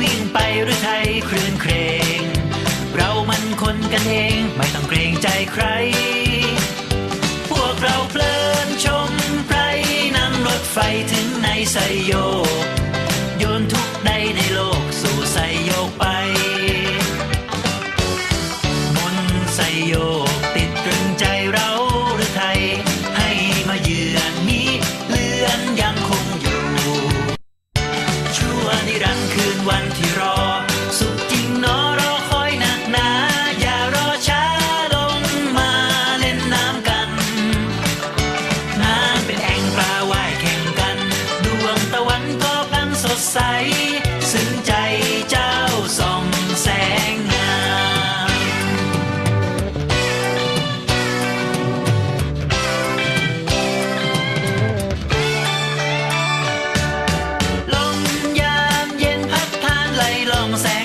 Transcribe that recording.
วิ่งไปหรือไทยคลื่นเครง เรามันคนกันเองไม่ต้องเกรงใจใคร พวกเราเพลินชมไพรนั่งรถไฟถึงในไซโย วันที่รอ almost there.